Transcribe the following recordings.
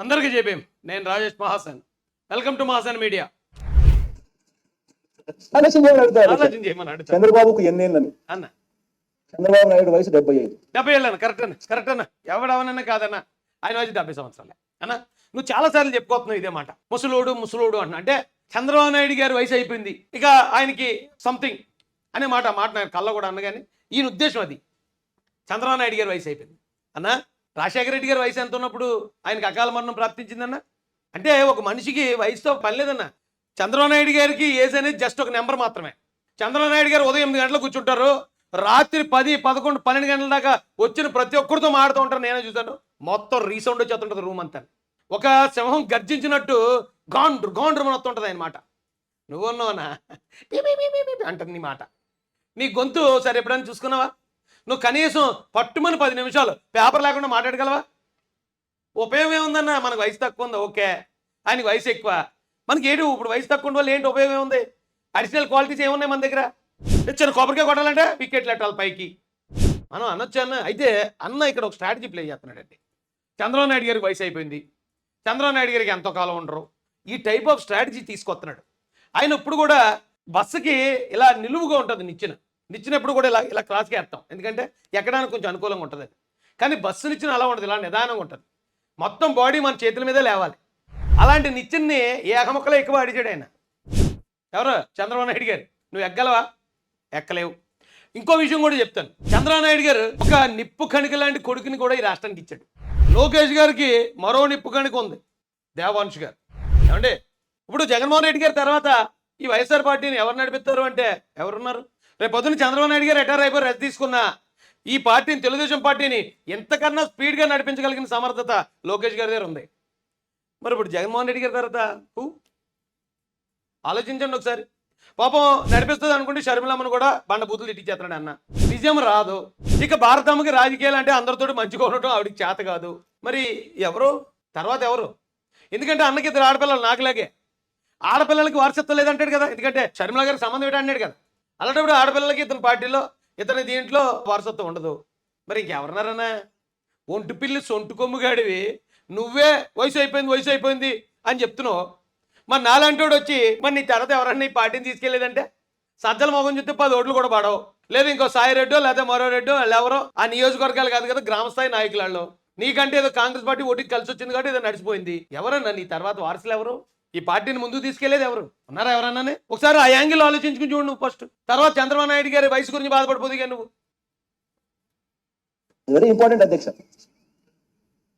అందరికీ చెప్పేం నేను Rajesh Mahasan. Welcome to Mahasan media. ఆలోచన చంద్రబాబుకు ఎన్నేళ్ళని? అన్న. చంద్రబాబు నాయుడు వయసు డెబ్బై ఐదు. డెబ్బై ఏళ్ళన్న కరెక్ట్ అన్న కరెక్ట్ అన్న. ఎవడవనన్నా కాదన్న. ఆయన వయసు డెబ్బై సంవత్సరాలే. అన్న నువ్వు చాలాసార్లు చెప్పుకోతున్నావు ఇదే మాట. ముసలోడు ముసలోడు అన్న. అంటే చంద్రబాబు నాయుడు గారి వయసు అయిపోయింది. ఇక ఆయనకి సంథింగ్ అనే మాట మాట నాకు కళ్ళ కూడా అన్నగాని. ఈయన ఉద్దేశం అది. చంద్రబాబు నాయుడు గారి వయసు అయిపోయింది. అన్న రాజశేఖర రెడ్డి గారి వయసు ఎంత ఉన్నప్పుడు ఆయనకి అకాల మరణం ప్రాప్తించిందన్న అంటే ఒక మనిషికి వయసుతో పని లేదన్న చంద్రబాబు నాయుడు గారికి ఏజ్ అనేది జస్ట్ ఒక నెంబర్ మాత్రమే చంద్రబాబు నాయుడు గారు ఉదయం ఎనిమిది గంటలకు కూర్చుంటారు రాత్రి పది పదకొండు పన్నెండు గంటల దాకా వచ్చిన ప్రతి ఒక్కరితో మాడుతూ ఉంటారు నేనే చూశాను మొత్తం రీసౌండ్ వచ్చేస్తుంటుంది రూమ్ అంతా ఒక సింహం గర్జించినట్టు గాండ్రు గాండ్రు అని వస్తుంటుంది ఆయన మాట నువ్వున్నావనా అంటుంది నీ మాట నీ గొంతు సరే ఎప్పుడైనా చూసుకున్నావా నువ్వు కనీసం పట్టుమని పది నిమిషాలు పేపర్ లేకుండా మాట్లాడగలవా? ఉపయోగం ఏముందన్న? మనకు వయసు తక్కువ ఉంది? ఓకే. ఆయనకి వయసు ఎక్కువ. మనకి ఏంటి ఇప్పుడు వయసు తక్కువ వల్ల ఏంటి ఉపయోగం ఏముంది? అడిషనల్ క్వాలిటీస్ ఏమున్నాయి మన దగ్గర? చిన్న కొబ్బరికాయ కొట్టాలంటే వికెట్లు ఎట్టాలి పైకి. మనం అనొచ్చు అన్న? అయితే అన్న ఇక్కడ ఒక స్ట్రాటజీ ప్లే చేస్తున్నాడండి. చంద్రబాబు నాయుడు గారికి వయసు అయిపోయింది. చంద్రబాబు నాయుడు గారికి ఎంతో కాలం ఉండరు. ఈ టైప్ ఆఫ్ స్ట్రాటజీ తీసుకొస్తున్నాడు. ఆయన ఇప్పుడు కూడా బస్సుకి ఇలా నిలువుగా ఉంటుంది నిచ్చిన. నిచ్చినప్పుడు కూడా ఇలా ఇలా క్రాస్కి వేస్తాం. ఎందుకంటే ఎక్కడానికి కొంచెం అనుకూలంగా ఉంటుంది కానీ బస్సు నిచ్చిన అలా ఉండదు ఇలా నిదానంగా ఉంటుంది. మొత్తం బాడీ మన చేతుల మీదే లేవాలి. అలాంటి నిచ్చిన్ని ఏ ఎక్కువ అడిచాడు ఆయన? ఎవరు? చంద్రబాబు నాయుడు గారు. నువ్వు ఎక్కగలవా ఎక్కలేవు. ఇంకో విషయం కూడా చెప్తాను. చంద్రబాబు నాయుడు గారు ఒక నిప్పు కణిక లాంటి కొడుకుని కూడా ఈ రాష్ట్రానికి ఇచ్చాడు. లోకేష్ గారికి మరో నిప్పు కణిక ఉంది దేవాంశ్ గారు. ఏమండి? ఇప్పుడు జగన్మోహన్ రెడ్డి గారి తర్వాత ఈ వైఎస్ఆర్ పార్టీని ఎవరు నడిపిస్తారు అంటే ఎవరున్నారు? రేపు పొద్దున చంద్రబాబు నాయుడు గారు రిటైర్ అయిపోయి రెస్ట్ తీసుకున్నా ఈ పార్టీని తెలుగుదేశం పార్టీని ఎంతకన్నా స్పీడ్గా నడిపించగలిగిన సమర్థత లోకేష్ గారి దగ్గర ఉంది. మరి ఇప్పుడు జగన్మోహన్ రెడ్డి గారి తర్వాత హూ? ఆలోచించండి ఒకసారి. పాపం నడిపిస్తుంది అనుకుంటే షర్మిలమ్మను కూడా బండ బూతులు తిట్టించేస్తున్నాడు అన్న. నిజం రాదు. ఇక భారతమ్మకి రాజకీయాలు అంటే అందరితో మంచిగా ఉండటం ఆవిడకి చేత కాదు. మరి ఎవరు? తర్వాత ఎవరు? ఎందుకంటే అన్నకి ఇద్దరు ఆడపిల్లలు నాకులాగే ఆడపిల్లలకి వారసత్వం లేదంటాడు కదా. ఎందుకంటే షర్మిల గారికి సంబంధం ఏంటి కదా. అలాంటప్పుడు ఆడపిల్లలకి ఇతని పార్టీలో ఇతని దీంట్లో వారసత్వం ఉండదు. మరి ఇంకెవరన్నారన్నా? ఒంటి పిల్లి సొంటు కొమ్ముగాడివి. నువ్వే వయసు అయిపోయింది వయసు అయిపోయింది అని చెప్తున్నావు. మరి నాలాంటోడు వచ్చి మరి నీ తర్వాత ఎవరన్నా ఈ పార్టీని తీసుకెళ్ళేదంటే సజ్జల మొగం చూస్తే పది ఓట్లు కూడా పడవు. లేదు ఇంకో సాయి రెడ్డో లేదా మరో రెడ్డో వాళ్ళు ఎవరో. ఆ నియోజకవర్గాలు కాదు కదా గ్రామస్థాయి నాయకులలో నీకంటే ఏదో కాంగ్రెస్ పార్టీ ఓటికి కలిసి వచ్చింది కాబట్టి ఏదో నడిచిపోయింది. ఎవరన్నా నీ తర్వాత వారసులు ఎవరు? ఈ పార్టీని ముందుకు తీసుకెళ్ళేది ఎవరు? ఉన్నారా ఎవరన్నానే? ఒకసారి ఆ యాంగిల్ ఆలోచించుకుని చూడు నువ్వు ఫస్ట్. తర్వాత చంద్రబాబు నాయుడు గారి వయసు గురించి బాధపడిపోతుంది నువ్వు. వెరీ ఇంపార్టెంట్ అధ్యక్ష.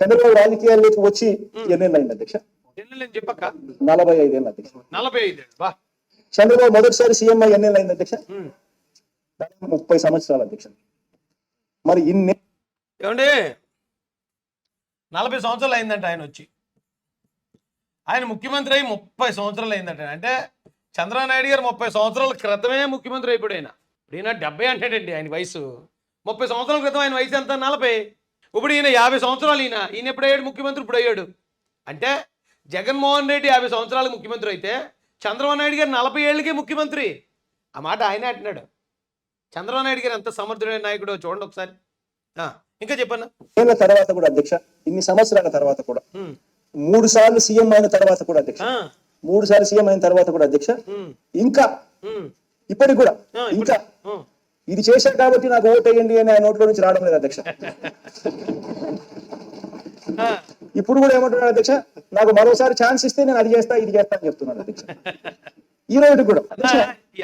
చంద్రబాబు రాజకీయాల్లోకి వచ్చి ఎన్నేళ్ళు అయింది అధ్యక్ష? చెప్పక్క? నలభై ఐదేళ్ళు అధ్యక్ష. నలభై ఐదు బా. చంద్రబాబు మొదటిసారి సీఎం ఎన్నేళ్ళు అయింది అధ్యక్ష? ముప్పై సంవత్సరాలు అధ్యక్ష. మరి ఇన్ని ఏమండి? నలభై సంవత్సరాలు అయిందంట ఆయన వచ్చి. ఆయన ముఖ్యమంత్రి అయ్యి ముప్పై సంవత్సరాలు అయిందంట అంటే చంద్రబాబు నాయుడు గారు ముప్పై సంవత్సరాల క్రితమే ముఖ్యమంత్రి అయిపోయాడు ఆయన. ఇప్పుడు ఈయన డెబ్బై అంటాడండి ఆయన వయసు. ముప్పై సంవత్సరాల క్రితం ఆయన వయసు ఎంత? నలభై. ఇప్పుడు ఈయన యాభై సంవత్సరాలు ఈయన. ఈయన ఎప్పుడు అయ్యాడు? ముఖ్యమంత్రి ఇప్పుడు అయ్యాడు. అంటే జగన్మోహన్ రెడ్డి యాభై సంవత్సరాలకు ముఖ్యమంత్రి అయితే చంద్రబాబు నాయుడు గారు నలభై ఏళ్ళకే ముఖ్యమంత్రి. ఆ మాట ఆయనే అంటున్నాడు. చంద్రబాబు నాయుడు గారు ఎంత సమర్థుడైన నాయకుడో చూడండి ఒకసారి. ఇంకా చెప్పన్నా. ఏళ్ళ తర్వాత కూడా అధ్యక్ష ఇన్ని సంవత్సరాల తర్వాత కూడా. మూడు సార్లు సీఎం అయిన తర్వాత కూడా అధ్యక్ష. ఆ, మూడు సార్లు సీఎం అయిన తర్వాత కూడా అధ్యక్ష. ఇంకా ఇప్పటికి కూడా ఆ, ఇంకా. ఇది చేశారు కాబట్టి నాకు ఓటు వేయండి అని ఆయన నోట్లో నుంచి రావడం లేదు అధ్యక్ష. ఆ, ఇప్పుడు కూడా ఏమంటున్నాడు అధ్యక్ష? నాకు మరోసారి ఛాన్స్ ఇస్తే నేను అది చేస్తా ఇది చేస్తా అని చెప్తున్నాడు అధ్యక్ష. ఈ రోజు కూడా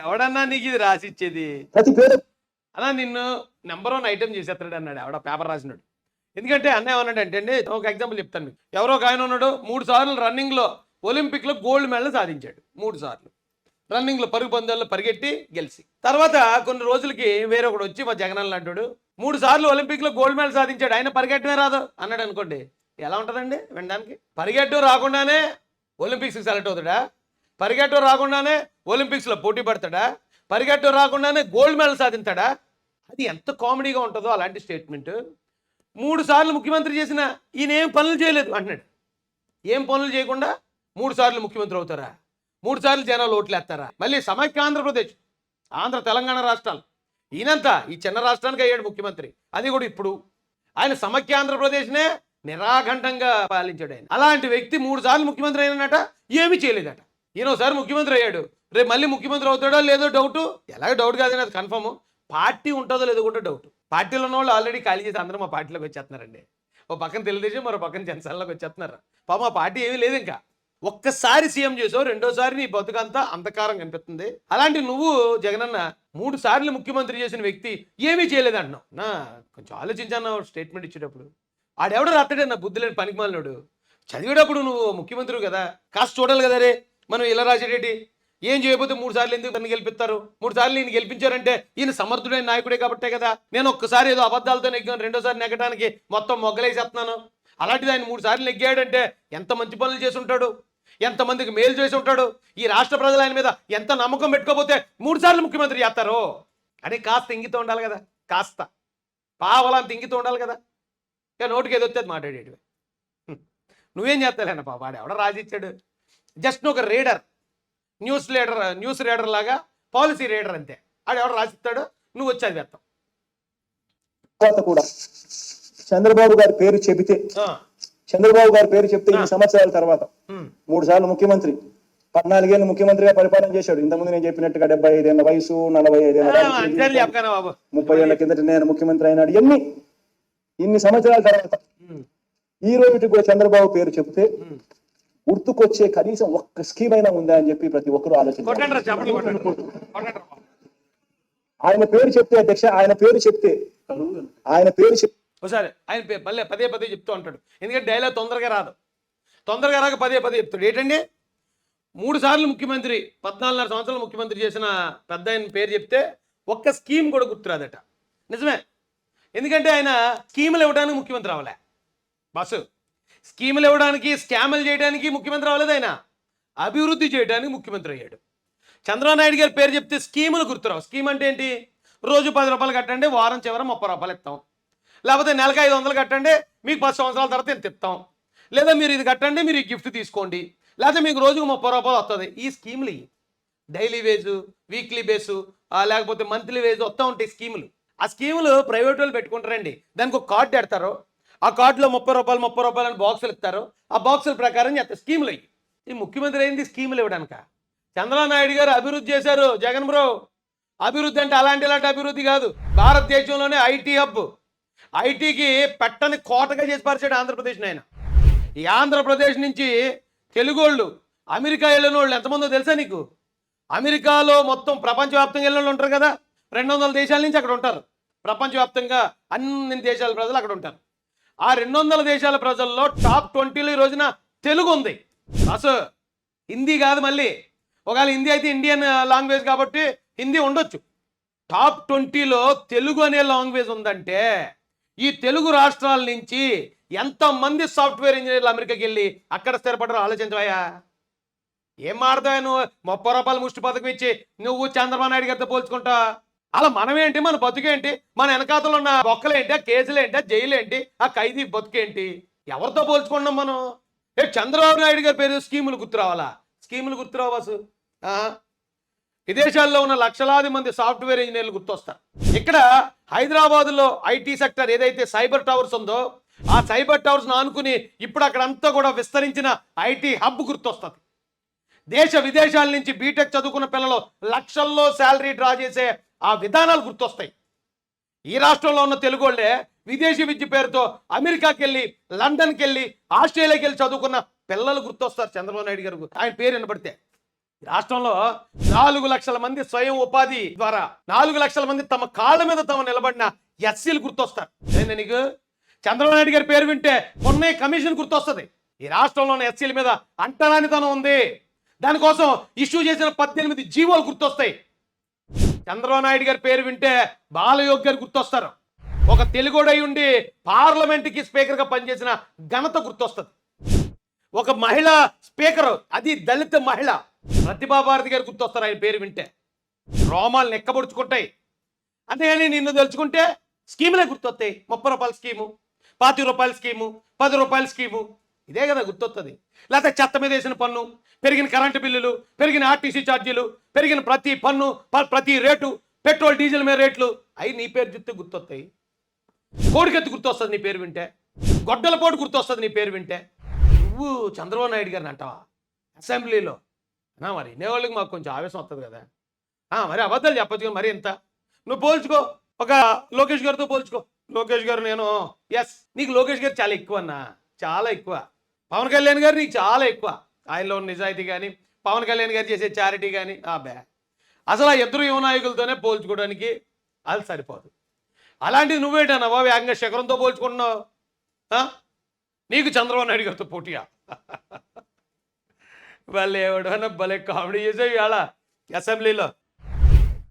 ఎవడన్నా నీకు ఇది రాసిచ్చేది? ప్రతి పేద అలా నిన్ను నెంబర్ వన్ ఐటమ్ చేసేస్తాడు అన్నాడు ఆవిడ పేపర్ రాసినాడు. ఎందుకంటే అన్నయ్య ఉన్నాడంటే అండి ఒక ఎగ్జాంపుల్ చెప్తాను మీకు. ఎవరో ఒక ఆయన ఉన్నాడు మూడు సార్లు రన్నింగ్లో ఒలింపిక్లో గోల్డ్ మెడల్ సాధించాడు. మూడు సార్లు. రన్నింగ్లో పరుగు పందాల్లో పరిగెట్టి గెలిచి. తర్వాత కొన్ని రోజులకి వేరొకడు వచ్చి మా జగనన్న అంటాడు మూడు సార్లు ఒలింపిక్లో గోల్డ్ మెడల్ సాధించాడు ఆయన పరిగెట్టమే రాదు. అన్నాడు అనుకోండి ఎలా ఉంటుందండి వినడానికి? పరిగెట్టడం రాకుండానే ఒలింపిక్స్కి సెలెక్ట్ అవుతాడా? పరిగెట్టడం రాకుండానే ఒలింపిక్స్లో పోటీ పడతాడా? పరిగెట్టడం రాకుండానే గోల్డ్ మెడల్ సాధించాడా? అది ఎంత కామెడీగా ఉంటుందో అలాంటి స్టేట్మెంట్ మూడు సార్లు ముఖ్యమంత్రి చేసిన ఈయన ఏం పనులు చేయలేదు. అంటున్నాడు. ఏం పనులు చేయకుండా మూడు సార్లు ముఖ్యమంత్రి అవుతారా? మూడు సార్లు జనాలు ఓట్లు వేస్తారా? మళ్ళీ సమైక్య ఆంధ్రప్రదేశ్ ఆంధ్ర తెలంగాణ రాష్ట్రాలు. ఈయనంతా ఈ చిన్న రాష్ట్రానికి అయ్యాడు ముఖ్యమంత్రి. అది కూడా ఇప్పుడు. ఆయన సమైక్య ఆంధ్రప్రదేశ్నే నిరాఘంటంగా పాలించాడు ఆయన. అలాంటి వ్యక్తి మూడు సార్లు ముఖ్యమంత్రి అయినట ఏమీ చేయలేదట. ఈయన ఒకసారి ముఖ్యమంత్రి అయ్యాడు. రేపు మళ్ళీ ముఖ్యమంత్రి అవుతాడో లేదో డౌట్ ఎలాగో డౌట్ కాదని అది కన్ఫర్మ్ పార్టీ ఉంటుందో లేదో కూడా డౌట్ పార్టీలో ఉన్న వాళ్ళు ఆల్రెడీ ఖాళీ చేసి అందరూ మా పార్టీలోకి వచ్చేస్తున్నారండి. ఓ పక్కన తెలుగుదేశం మరో పక్కన జనసేనలోకి వచ్చేస్తున్నారు. పాప మా పార్టీ ఏమీ లేదు ఇంకా. ఒక్కసారి సీఎం చేసావు రెండోసారి నీ బతుకంతా అంధకారం కనిపిస్తుంది. అలాంటి నువ్వు జగనన్న మూడు సార్లు ముఖ్యమంత్రి చేసిన వ్యక్తి ఏమీ చేయలేదు అంటున్నావు. నా కొంచెం ఆలోచించాను స్టేట్మెంట్ ఇచ్చేటప్పుడు. ఆడెవడో రాత్తాడే నా బుద్ధి లేని పనికిమాలినాడు చదివేటప్పుడు నువ్వు ముఖ్యమంత్రి కదా. కాస్త చూడాలి కదా రే. మనం ఇలా రాసేటేటి? ఏం చేయకపోతే మూడు సార్లు ఎందుకు నన్ను గెలిపిస్తారు? మూడు సార్లు ఈయన గెలిపించారంటే ఈయన సమర్థుడైన నాయకుడే కాబట్టే కదా. నేను ఒక్కసారి ఏదో అబద్ధాలతో నెగ్గాను రెండోసారి నెగ్గడానికి మొత్తం మొగ్గలేసేస్తున్నాను. అలాంటిది ఆయన మూడు సార్లు నెగ్గాడంటే ఎంత మంచి పనులు చేసి ఉంటాడు ఎంతమందికి మేలు చేసి ఉంటాడు ఈ రాష్ట్ర ప్రజలు ఆయన మీద ఎంత నమ్మకం పెట్టుకోకపోతే మూడు సార్లు ముఖ్యమంత్రి చేస్తారు. అని కాస్త ఇంగితో ఉండాలి కదా కాస్త. పావలా ఇంగితో ఉండాలి కదా. ఇక నోటికి ఏదో వచ్చేది మాట్లాడేటివి. నువ్వేం చేస్తాలేనా పాప వాడు ఎవడ రాజిచ్చాడు జస్ట్ ఒక reader. News leader news reader లాగా పాలసీ రీడర్ అంతే. ఆడు ఎవడు రాసిస్తాడు నువ్వు వచ్చి చదివేస్తావు. తర్వాత కూడా చంద్రబాబు గారి పేరు చెబితే చంద్రబాబు గారి పేరు చెప్తే ఇన్ని సంవత్సరాల తర్వాత. మూడు సార్లు ముఖ్యమంత్రి పద్నాలుగేళ్ళు ముఖ్యమంత్రిగా పరిపాలన చేశాడు. ఇంతకుముందు నేను చెప్పినట్టుగా డెబ్బై ఐదేళ్ళ వయసు నలభై ఐదేళ్ళ బాబు. ముప్పై ఏళ్ళ కిందట నేను ముఖ్యమంత్రి అయినాడు. ఎన్ని ఇన్ని సంవత్సరాల తర్వాత. ఈ రోజుకి కూడా చంద్రబాబు పేరు చెప్తే. గుర్తుకొచ్చే కనీసం ఒక్క స్కీమ్ అయినా ఉందా అని చెప్పి ప్రతి ఒక్కరూ ఆలోచించారు. ఆయన పేరు చెప్తే అధ్యక్ష ఆయన పేరు చెప్తే ఆయన పేరు చెప్తే ఒకసారి ఆయన మళ్ళీ పదే పదే చెప్తూ ఉంటాడు. ఎందుకంటే డైలాగ్ తొందరగా రాదు. తొందరగా రాక పదే పదే చెప్తాడు. ఏంటండి? మూడు సార్లు ముఖ్యమంత్రి పద్నాలుగున్నర సంవత్సరాలు ముఖ్యమంత్రి చేసిన పెద్ద ఆయన పేరు చెప్తే ఒక్క స్కీమ్ కూడా గుర్తురాదట. నిజమే? ఎందుకంటే ఆయన స్కీములు ఇవ్వడానికి ముఖ్యమంత్రి అవ్వలే బస్సు స్కీములు ఇవ్వడానికి స్కాములు చేయడానికి ముఖ్యమంత్రి అవ్వలేదు ఆయన. అభివృద్ధి చేయడానికి ముఖ్యమంత్రి అయ్యాడు. చంద్రబాబు నాయుడు గారి పేరు చెప్తే స్కీములు గుర్తురావు. స్కీమ్ అంటే ఏంటి? రోజు పది రూపాయలు కట్టండి వారం చివర ముప్పై రూపాయలు ఇస్తాం. లేకపోతే నెలకు ఐదు వందలు కట్టండి మీకు పది సంవత్సరాల తర్వాత ఇంత ఇస్తాం లేదా మీరు ఇది కట్టండి మీరు ఈ గిఫ్ట్ తీసుకోండి. లేకపోతే మీకు రోజుకు ముప్పై రూపాయలు వస్తుంది. ఈ స్కీములు డైలీ వేజు వీక్లీ బేసు లేకపోతే మంత్లీ వేజ్ వస్తూ ఉంటాయి స్కీములు. ఆ స్కీములు ప్రైవేట్ వాళ్ళు పెట్టుకుంటారండి. దానికి ఒక కార్డు పెడతారు ఆ కార్డులో ముప్పై రూపాయలు ముప్పై రూపాయలు అని బాక్సులు ఇస్తారు. ఆ బాక్సుల ప్రకారం చేస్తారు. స్కీములు అయ్యి. ఈ ముఖ్యమంత్రి అయింది స్కీములు ఇవ్వడానిక? చంద్రబాబు నాయుడు గారు అభివృద్ధి చేశారు. జగన్ బ్రో అభివృద్ధి అంటే అలాంటి ఇలాంటి అభివృద్ధి కాదు. భారతదేశంలోనే ఐటీ హబ్. ఐటీకి పెట్టని కోటగా చేసి పరిచాడు ఆంధ్రప్రదేశ్ ఆయన ఈ ఆంధ్రప్రదేశ్ నుంచి తెలుగోళ్ళు అమెరికా వెళ్ళిన వాళ్ళు ఎంతమందో తెలుసా నీకు? అమెరికాలో మొత్తం ప్రపంచవ్యాప్తంగా వెళ్ళిన వాళ్ళు ఉంటారు కదా. రెండు వందల దేశాల నుంచి అక్కడ ఉంటారు. ప్రపంచవ్యాప్తంగా అన్ని దేశాల ప్రజలు అక్కడ ఉంటారు. ఆ రెండు వందల దేశాల ప్రజల్లో టాప్ ట్వంటీలో ఈ రోజున తెలుగు ఉంది. అసలు హిందీ కాదు మళ్ళీ. ఒకవేళ హిందీ అయితే ఇండియన్ లాంగ్వేజ్ కాబట్టి హిందీ ఉండొచ్చు. టాప్ ట్వంటీలో తెలుగు అనే లాంగ్వేజ్ ఉందంటే ఈ తెలుగు రాష్ట్రాల నుంచి ఎంతమంది సాఫ్ట్వేర్ ఇంజనీర్లు అమెరికాకి వెళ్ళి అక్కడ స్థిరపడరు ఆలోచించవయ్యా. ఏం మాడతావు నువ్వు? ముప్పై రూపాయలు ముష్టి పథకం ఇచ్చి నువ్వు చంద్రబాబు నాయుడు గారితో పోల్చుకుంటా. అలా మనమేంటి? మన బతుకేంటి? మన వెనకాతలు ఉన్న బొక్కలేంటి ఆ కేసులేంటి? ఆ జైలేంటి? ఆ ఖైదీ బతుకేంటి? ఎవరితో పోల్చుకున్నాం మనం? ఏ చంద్రబాబు నాయుడు గారి పేరు స్కీములు గుర్తురావాలా? స్కీములు గుర్తురావు బాసు విదేశాల్లో ఉన్న లక్షలాది మంది సాఫ్ట్వేర్ ఇంజనీర్లు గుర్తొస్తారు. ఇక్కడ హైదరాబాద్లో ఐటీ సెక్టర్ ఏదైతే సైబర్ టవర్స్ ఉందో ఆ సైబర్ టవర్స్ను ఆనుకుని ఇప్పుడు అక్కడంతా కూడా విస్తరించిన ఐటీ హబ్ గుర్తొస్తుంది. దేశ విదేశాల నుంచి బీటెక్ చదువుకున్న పిల్లలు లక్షల్లో శాలరీ డ్రా చేసే ఆ విధానాలు గుర్తొస్తాయి. ఈ రాష్ట్రంలో ఉన్న తెలుగు వాళ్ళే విదేశీ విద్య పేరుతో అమెరికాకి వెళ్ళి లండన్కి వెళ్ళి ఆస్ట్రేలియాకి వెళ్ళి చదువుకున్న పిల్లలు గుర్తొస్తారు చంద్రబాబు నాయుడు గారు. ఆయన పేరు వినబడితే. ఈ రాష్ట్రంలో నాలుగు లక్షల మంది స్వయం ఉపాధి ద్వారా నాలుగు లక్షల మంది తమ కాళ్ళ మీద తమ నిలబడిన ఎస్సీలు గుర్తొస్తారు. నేను నీకు? చంద్రబాబు నాయుడు గారి పేరు వింటే కొన్నే కమిషన్ గుర్తొస్తుంది. ఈ రాష్ట్రంలో ఉన్న ఎస్సీల మీద అంటరానితనం ఉంది. దానికోసం ఇష్యూ చేసిన పద్దెనిమిది జీవోలు గుర్తొస్తాయి. చంద్రబాబు నాయుడు గారి పేరు వింటే బాలయోగ్ గారు గుర్తొస్తారు. ఒక తెలుగుడై ఉండి పార్లమెంట్కి స్పీకర్గా పనిచేసిన ఘనత గుర్తొస్తుంది. ఒక మహిళ స్పీకర్ అది దళిత మహిళ ప్రతిభా భారతి గారు గుర్తొస్తారు ఆయన పేరు వింటే. రోమాలు నెక్కబడుచుకుంటాయి. అంతేగాని నిన్ను తెలుసుకుంటే స్కీములే గుర్తొస్తాయి. ముప్పై రూపాయల స్కీము పాతి రూపాయల స్కీము పది రూపాయల స్కీము ఇదే కదా గుర్తొస్తుంది లేకపోతే చెత్త మీద వేసిన పన్ను పెరిగిన కరెంటు బిల్లులు పెరిగిన ఆర్టీసీ ఛార్జీలు పెరిగిన ప్రతి పన్ను ప్రతి రేటు పెట్రోల్ డీజిల్ మీద రేట్లు అవి నీ పేరు చెప్తే గుర్తొస్తాయి కోడికెత్తి గుర్తొస్తుంది నీ పేరు వింటే. గొడ్డల పోటు గుర్తొస్తుంది నీ పేరు వింటే. నువ్వు చంద్రబాబు నాయుడు గారిని అంటావా? అసెంబ్లీలో. నా మరి వినేవాళ్ళకి మాకు కొంచెం ఆవేశం వస్తుంది కదా. ఆ, మరి అబద్ధాలు చెప్పచ్చు కదా మరి ఎంత? నువ్వు పోల్చుకో. ఒక లోకేష్ గారితో పోల్చుకో. లోకేష్ గారు నేను ఎస్ నీకు లోకేష్ గారు చాలా ఎక్కువ అన్నా చాలా ఎక్కువ. పవన్ కళ్యాణ్ గారు నీకు చాలా ఎక్కువ. ఆయనలో ఉన్న నిజాయితీ కానీ పవన్ కళ్యాణ్ గారు చేసే చారిటీ కానీ ఆ బ్యా అసలు ఆ ఇద్దరు యువ నాయకులతోనే పోల్చుకోవడానికి అది సరిపోదు. అలాంటిది నువ్వేటన్నావా బాబు శిఖరంతో పోల్చుకుంటున్నావు. నీకు చంద్రబాబు నాయుడు గారితో పోటీయా? వాళ్ళు ఎవడన్నా భలే కామెడీ చేసావు ఇవాళ అసెంబ్లీలో.